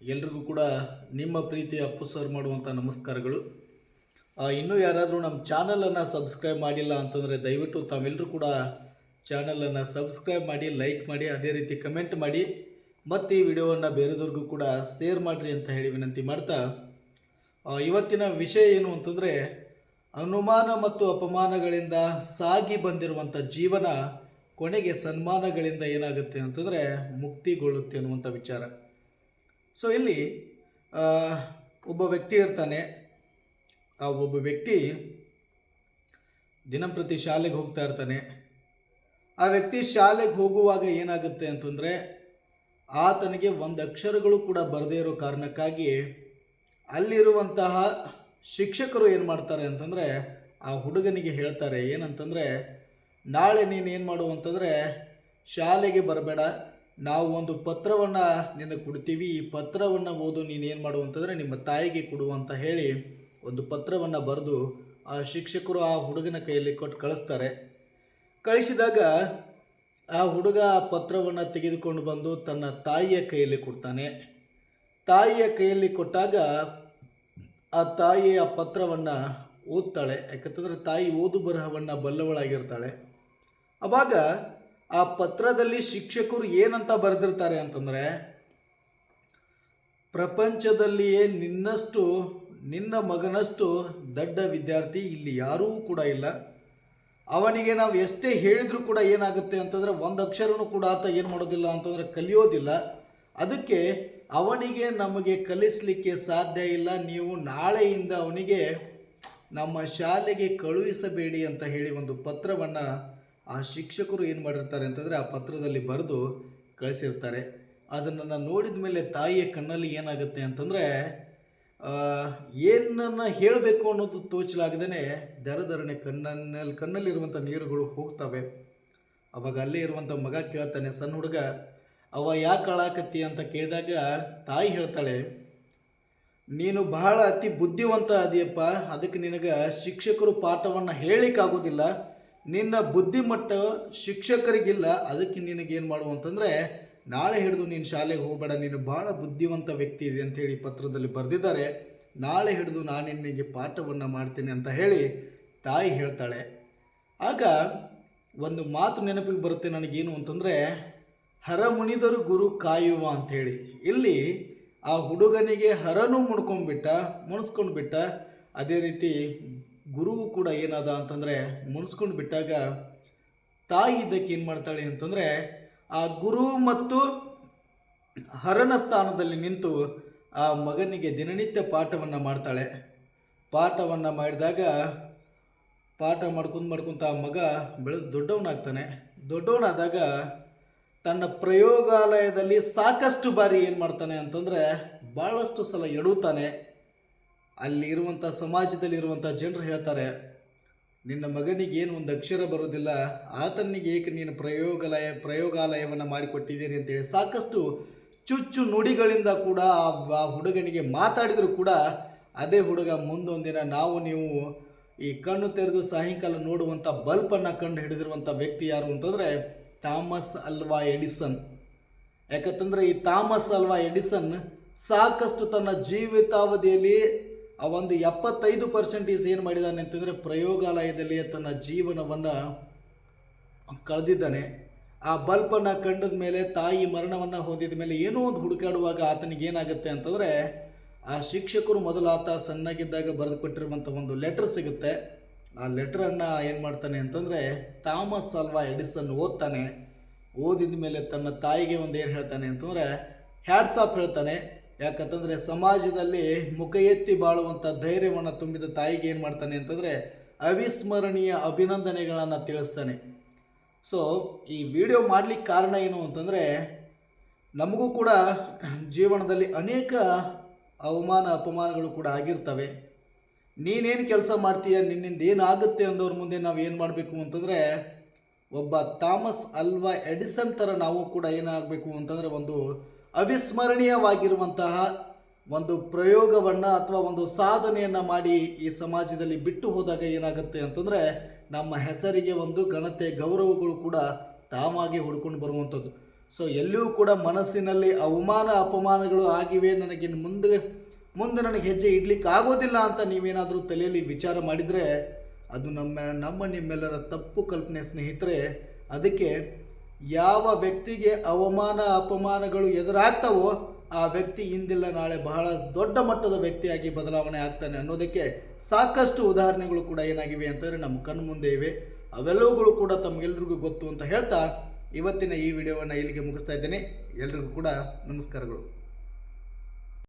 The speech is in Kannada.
ಎಲ್ರಿಗೂ ಕೂಡ ನಿಮ್ಮ ಪ್ರೀತಿ ಅಪ್ಪು ಸರ್ ಮಾಡುವಂಥ ನಮಸ್ಕಾರಗಳು. ಇನ್ನೂ ಯಾರಾದರೂ ನಮ್ಮ ಚಾನಲನ್ನು ಸಬ್ಸ್ಕ್ರೈಬ್ ಮಾಡಿಲ್ಲ ಅಂತಂದರೆ ದಯವಿಟ್ಟು ತಾವೆಲ್ಲರೂ ಕೂಡ ಚಾನಲನ್ನು ಸಬ್ಸ್ಕ್ರೈಬ್ ಮಾಡಿ ಲೈಕ್ ಮಾಡಿ, ಅದೇ ರೀತಿ ಕಮೆಂಟ್ ಮಾಡಿ. ಮತ್ತು ಈ ವಿಡಿಯೋವನ್ನು ಬೇರೆದವ್ರಿಗೂ ಕೂಡ ಶೇರ್ ಮಾಡಿರಿ ಅಂತ ಹೇಳಿ ವಿನಂತಿ ಮಾಡ್ತಾ ಇವತ್ತಿನ ವಿಷಯ ಏನು ಅಂತಂದರೆ ಅನುಮಾನ ಮತ್ತು ಅಪಮಾನಗಳಿಂದ ಸಾಗಿ ಬಂದಿರುವಂಥ ಜೀವನ ಕೊನೆಗೆ ಸನ್ಮಾನಗಳಿಂದ ಏನಾಗುತ್ತೆ ಅಂತಂದರೆ ಮುಕ್ತಿಗೊಳ್ಳುತ್ತೆ ಅನ್ನುವಂಥ ವಿಚಾರ. ಸೊ ಇಲ್ಲಿ ಒಬ್ಬ ವ್ಯಕ್ತಿ ಇರ್ತಾನೆ. ಆ ಒಬ್ಬ ವ್ಯಕ್ತಿ ದಿನಂಪ್ರತಿ ಶಾಲೆಗೆ ಹೋಗ್ತಾ ಇರ್ತಾನೆ. ಆ ವ್ಯಕ್ತಿ ಶಾಲೆಗೆ ಹೋಗುವಾಗ ಏನಾಗುತ್ತೆ ಅಂತಂದರೆ, ಆತನಿಗೆ ಒಂದು ಅಕ್ಷರಗಳು ಕೂಡ ಬರದೇ ಇರೋ ಕಾರಣಕ್ಕಾಗಿ ಅಲ್ಲಿರುವಂತಹ ಶಿಕ್ಷಕರು ಏನು ಮಾಡ್ತಾರೆ ಅಂತಂದರೆ, ಆ ಹುಡುಗನಿಗೆ ಹೇಳ್ತಾರೆ. ಏನಂತಂದರೆ, ನಾಳೆ ನೀನು ಏನು ಮಾಡು ಅಂತಂದರೆ, ಶಾಲೆಗೆ ಬರಬೇಡ. ನಾವು ಒಂದು ಪತ್ರವನ್ನು ನಿನಗೆ ಕೊಡ್ತೀವಿ. ಈ ಪತ್ರವನ್ನು ಓದು, ನೀನು ಏನು ಮಾಡು ಅಂತಂದರೆ ನಿಮ್ಮ ತಾಯಿಗೆ ಕೊಡು ಅಂತ ಹೇಳಿ ಒಂದು ಪತ್ರವನ್ನು ಬರೆದು ಆ ಶಿಕ್ಷಕರು ಆ ಹುಡುಗನ ಕೈಯಲ್ಲಿ ಕೊಟ್ಟು ಕಳಿಸ್ತಾರೆ. ಕಳಿಸಿದಾಗ ಆ ಹುಡುಗ ಆ ಪತ್ರವನ್ನು ತೆಗೆದುಕೊಂಡು ಬಂದು ತನ್ನ ತಾಯಿಯ ಕೈಯಲ್ಲಿ ಕೊಡ್ತಾನೆ. ತಾಯಿಯ ಕೈಯಲ್ಲಿ ಕೊಟ್ಟಾಗ ಆ ತಾಯಿ ಆ ಪತ್ರವನ್ನು ಓದ್ತಾಳೆ. ಯಾಕಂತಂದರೆ ತಾಯಿ ಓದು ಬರಹವನ್ನು ಬಲ್ಲವಳಾಗಿರ್ತಾಳೆ. ಅವಾಗ ಆ ಪತ್ರದಲ್ಲಿ ಶಿಕ್ಷಕರು ಏನಂತ ಬರೆದಿರ್ತಾರೆ ಅಂತಂದರೆ, ಪ್ರಪಂಚದಲ್ಲಿಯೇ ನಿನ್ನಷ್ಟು, ನಿನ್ನ ಮಗನಷ್ಟು ದೊಡ್ಡ ವಿದ್ಯಾರ್ಥಿ ಇಲ್ಲಿ ಯಾರೂ ಕೂಡ ಇಲ್ಲ. ಅವನಿಗೆ ನಾವು ಎಷ್ಟೇ ಹೇಳಿದರೂ ಕೂಡ ಏನಾಗುತ್ತೆ ಅಂತಂದರೆ, ಒಂದು ಅಕ್ಷರನೂ ಕೂಡ ಆತ ಏನು ಮಾಡೋದಿಲ್ಲ ಅಂತಂದರೆ ಕಲಿಯೋದಿಲ್ಲ. ಅದಕ್ಕೆ ಅವನಿಗೆ ನಮಗೆ ಕಲಿಸಲಿಕ್ಕೆ ಸಾಧ್ಯ ಇಲ್ಲ. ನೀವು ನಾಳೆಯಿಂದ ಅವನಿಗೆ ನಮ್ಮ ಶಾಲೆಗೆ ಕಳುಹಿಸಬೇಡಿ ಅಂತ ಹೇಳಿ ಒಂದು ಪತ್ರವನ್ನು ಆ ಶಿಕ್ಷಕರು ಏನು ಮಾಡಿರ್ತಾರೆ ಅಂತಂದರೆ ಆ ಪತ್ರದಲ್ಲಿ ಬರೆದು ಕಳಿಸಿರ್ತಾರೆ. ಅದನ್ನು ನಾನು ನೋಡಿದ ಮೇಲೆ ತಾಯಿಯ ಕಣ್ಣಲ್ಲಿ ಏನಾಗುತ್ತೆ ಅಂತಂದರೆ ಏನನ್ನು ಹೇಳಬೇಕು ಅನ್ನೋದು ತೋಚಲಾಗದೇ ದರದರಣೆ ಕಣ್ಣಲ್ಲಿ ಕಣ್ಣಲ್ಲಿರುವಂಥ ನೀರುಗಳು ಹೋಗ್ತವೆ. ಅವಾಗ ಅಲ್ಲೇ ಇರುವಂಥ ಮಗ ಕೇಳ್ತಾನೆ, ಸಣ್ಣ ಹುಡುಗ, ಅವ ಯಾಕೆ ಅಳಾಕತ್ತಿ ಅಂತ ಕೇಳಿದಾಗ ತಾಯಿ ಹೇಳ್ತಾಳೆ, ನೀನು ಬಹಳ ಅತಿ ಬುದ್ಧಿವಂತ ಅದಿಯಪ್ಪ. ಅದಕ್ಕೆ ನಿನಗೆ ಶಿಕ್ಷಕರು ಪಾಠವನ್ನು ಹೇಳಲಿಕ್ಕಾಗೋದಿಲ್ಲ. ನಿನ್ನ ಬುದ್ಧಿಮಟ್ಟ ಶಿಕ್ಷಕರಿಗಿಲ್ಲ, ಅದಕ್ಕೆ ನಿನಗೇನು ಮಾಡು ಅಂತಂದರೆ, ನಾಳೆ ಹಿಡಿದು ನೀನು ಶಾಲೆಗೆ ಹೋಗಬೇಡ, ನೀನು ಭಾಳ ಬುದ್ಧಿವಂತ ವ್ಯಕ್ತಿ ಇದೆ ಅಂತೇಳಿ ಪತ್ರದಲ್ಲಿ ಬರೆದಿದ್ದಾರೆ. ನಾಳೆ ಹಿಡಿದು ನಾನು ನಿನಗೆ ಪಾಠವನ್ನು ಮಾಡ್ತೀನಿ ಅಂತ ಹೇಳಿ ತಾಯಿ ಹೇಳ್ತಾಳೆ. ಆಗ ಒಂದು ಮಾತು ನೆನಪಿಗೆ ಬರುತ್ತೆ ನನಗೇನು ಅಂತಂದರೆ ಹರ ಮುನಿದರು ಗುರು ಕಾಯುವ ಅಂಥೇಳಿ ಇಲ್ಲಿ ಆ ಹುಡುಗನಿಗೆ ಹರನು ಮುಡ್ಕೊಂಡ್ಬಿಟ್ಟ ಮುಣಿಸ್ಕೊಂಡ್ಬಿಟ್ಟ, ಅದೇ ರೀತಿ ಗುರುವು ಕೂಡ ಏನಾದ ಅಂತಂದರೆ ಮುನಿಸ್ಕೊಂಡು ಬಿಟ್ಟಾಗ ತಾಯಿ ಇದಕ್ಕೆ ಏನು ಮಾಡ್ತಾಳೆ ಅಂತಂದರೆ ಆ ಗುರು ಮತ್ತು ಹರನ ಸ್ಥಾನದಲ್ಲಿ ನಿಂತು ಆ ಮಗನಿಗೆ ದಿನನಿತ್ಯ ಪಾಠವನ್ನು ಮಾಡ್ತಾಳೆ. ಪಾಠವನ್ನು ಮಾಡಿದಾಗ ಪಾಠ ಮಾಡ್ಕೊಂಡು ಮಾಡ್ಕೊಂತ ಆ ಮಗ ಬೆಳೆದು ದೊಡ್ಡವನಾಗ್ತಾನೆ. ದೊಡ್ಡವನಾದಾಗ ತನ್ನ ಪ್ರಯೋಗಾಲಯದಲ್ಲಿ ಸಾಕಷ್ಟು ಬಾರಿ ಏನು ಮಾಡ್ತಾನೆ ಅಂತಂದರೆ ಭಾಳಷ್ಟು ಸಲ ಎಡುತ್ತಾನೆ ಅಲ್ಲಿ ಇರುವಂಥ ಸಮಾಜದಲ್ಲಿರುವಂಥ ಜನರು ಹೇಳ್ತಾರೆ, ನಿನ್ನ ಮಗನಿಗೆ ಏನು ಒಂದು ಅಕ್ಷರ ಬರೋದಿಲ್ಲ ಆತನಿಗೆ ಏಕೆ ನೀನು ಪ್ರಯೋಗಾಲಯ, ಪ್ರಯೋಗಾಲಯವನ್ನು ಮಾಡಿಕೊಟ್ಟಿದ್ದೀರಿ? ಅಂತೇಳಿ ಸಾಕಷ್ಟು ಚುಚ್ಚು ನುಡಿಗಳಿಂದ ಕೂಡ ಆ ಆ ಹುಡುಗನಿಗೆ ಮಾತಾಡಿದರೂ ಕೂಡ ಅದೇ ಹುಡುಗ ಮುಂದೊಂದಿನ ನಾವು, ನೀವು ಈ ಕಣ್ಣು ತೆರೆದು ಸಾಯಂಕಾಲ ನೋಡುವಂಥ ಬಲ್ಪನ್ನು ಕಂಡು ಹಿಡಿದಿರುವಂಥ ವ್ಯಕ್ತಿ ಯಾರು ಅಂತಂದರೆ ಥಾಮಸ್ ಅಲ್ವಾ ಎಡಿಸನ್. ಯಾಕಂತಂದರೆ ಈ ಥಾಮಸ್ ಅಲ್ವಾ ಎಡಿಸನ್ ಸಾಕಷ್ಟು ತನ್ನ ಜೀವಿತಾವಧಿಯಲ್ಲಿ ಆ ಒಂದು ಎಪ್ಪತ್ತೈದು ಪರ್ಸೆಂಟೇಜ್ ಏನು ಮಾಡಿದ್ದಾನೆ ಅಂತಂದರೆ ಪ್ರಯೋಗಾಲಯದಲ್ಲಿ ತನ್ನ ಜೀವನವನ್ನು ಕಳೆದಿದ್ದಾನೆ. ಆ ಬಲ್ಪನ್ನು ಕಂಡದ ಮೇಲೆ ತಾಯಿ ಮರಣವನ್ನು ಹೊಂದಿದ ಮೇಲೆ ಏನೋ ಒಂದು ಹುಡುಕಾಡುವಾಗ ಆತನಿಗೆ ಏನಾಗುತ್ತೆ ಅಂತಂದರೆ ಆ ಶಿಕ್ಷಕರು ಮೊದಲು ಆತ ಸಣ್ಣಗಿದ್ದಾಗ ಬರೆದುಕೊಟ್ಟಿರುವಂಥ ಒಂದು ಲೆಟ್ರ್ ಸಿಗುತ್ತೆ. ಆ ಲೆಟ್ರನ್ನು ಏನು ಮಾಡ್ತಾನೆ ಅಂತಂದರೆ ಥಾಮಸ್ ಅಲ್ವಾ ಎಡಿಸನ್ ಓದ್ತಾನೆ. ಓದಿದ ಮೇಲೆ ತನ್ನ ತಾಯಿಗೆ ಒಂದು ಏನು ಹೇಳ್ತಾನೆ ಅಂತಂದರೆ ಹ್ಯಾಟ್ಸ್ ಆಫ್ ಹೇಳ್ತಾನೆ. ಯಾಕಂತಂದರೆ ಸಮಾಜದಲ್ಲಿ ಮುಖ ಎತ್ತಿ ಬಾಳುವಂಥ ಧೈರ್ಯವನ್ನು ತುಂಬಿದ ತಾಯಿಗೆ ಏನು ಮಾಡ್ತಾನೆ ಅಂತಂದರೆ ಅವಿಸ್ಮರಣೀಯ ಅಭಿನಂದನೆಗಳನ್ನು ತಿಳಿಸ್ತಾನೆ. ಸೊ ಈ ವಿಡಿಯೋ ಮಾಡಲಿಕ್ಕೆ ಕಾರಣ ಏನು ಅಂತಂದರೆ ನಮಗೂ ಕೂಡ ಜೀವನದಲ್ಲಿ ಅನೇಕ ಅವಮಾನ, ಅಪಮಾನಗಳು ಕೂಡ ಆಗಿರ್ತವೆ. ನೀನೇನು ಕೆಲಸ ಮಾಡ್ತೀಯ, ನಿನ್ನಿಂದ ಏನಾಗುತ್ತೆ ಅಂದವ್ರ ಮುಂದೆ ನಾವು ಏನು ಮಾಡಬೇಕು ಅಂತಂದರೆ ಒಬ್ಬ ಥಾಮಸ್ ಅಲ್ವಾ ಎಡಿಸನ್ ಥರ ನಾವು ಕೂಡ ಏನಾಗಬೇಕು ಅಂತಂದರೆ ಒಂದು ಅವಿಸ್ಮರಣೀಯವಾಗಿರುವಂತಹ ಒಂದು ಪ್ರಯೋಗವನ್ನು ಅಥವಾ ಒಂದು ಸಾಧನೆಯನ್ನು ಮಾಡಿ ಈ ಸಮಾಜದಲ್ಲಿ ಬಿಟ್ಟು ಹೋದಾಗ ಏನಾಗುತ್ತೆ ಅಂತಂದರೆ ನಮ್ಮ ಹೆಸರಿಗೆ ಒಂದು ಘನತೆ, ಗೌರವಗಳು ಕೂಡ ತಾವಾಗಿ ಹುಡ್ಕೊಂಡು ಬರುವಂಥದ್ದು. ಸೊ ಎಲ್ಲಿಯೂ ಕೂಡ ಮನಸ್ಸಿನಲ್ಲಿ ಅವಮಾನ, ಅಪಮಾನಗಳು ಆಗಿವೆ, ನನಗೆ ಮುಂದೆ ಮುಂದೆ ನನಗೆ ಹೆಜ್ಜೆ ಇಡ್ಲಿಕ್ಕೆ ಆಗೋದಿಲ್ಲ ಅಂತ ನೀವೇನಾದರೂ ತಲೆಯಲ್ಲಿ ವಿಚಾರ ಮಾಡಿದರೆ, ಅದು ನಮ್ಮ ನಮ್ಮ ನಿಮ್ಮೆಲ್ಲರ ತಪ್ಪು ಕಲ್ಪನೆ ಸ್ನೇಹಿತರೆ, ಅದಕ್ಕೆ ಯಾವ ವ್ಯಕ್ತಿಗೆ ಅವಮಾನ, ಅಪಮಾನಗಳು ಎದುರಾಗ್ತವೋ ಆ ವ್ಯಕ್ತಿ ಇಂದಿಲ್ಲ, ನಾಳೆ ಬಹಳ ದೊಡ್ಡ ಮಟ್ಟದ ವ್ಯಕ್ತಿಯಾಗಿ ಬದಲಾವಣೆ ಆಗ್ತಾನೆ ಅನ್ನೋದಕ್ಕೆ ಸಾಕಷ್ಟು ಉದಾಹರಣೆಗಳು ಕೂಡ ಏನಾಗಿವೆ ಅಂತಂದರೆ ನಮ್ಮ ಕಣ್ಣು ಮುಂದೆ ಇವೆ ಅವೆಲ್ಲವುಗಳು ಕೂಡ ತಮಗೆಲ್ರಿಗೂ ಗೊತ್ತು ಅಂತ ಹೇಳ್ತಾ ಇವತ್ತಿನ ಈ ವಿಡಿಯೋವನ್ನು ಇಲ್ಲಿಗೆ ಮುಗಿಸ್ತಾ ಇದ್ದೇನೆ. ಎಲ್ರಿಗೂ ಕೂಡ ನಮಸ್ಕಾರಗಳು.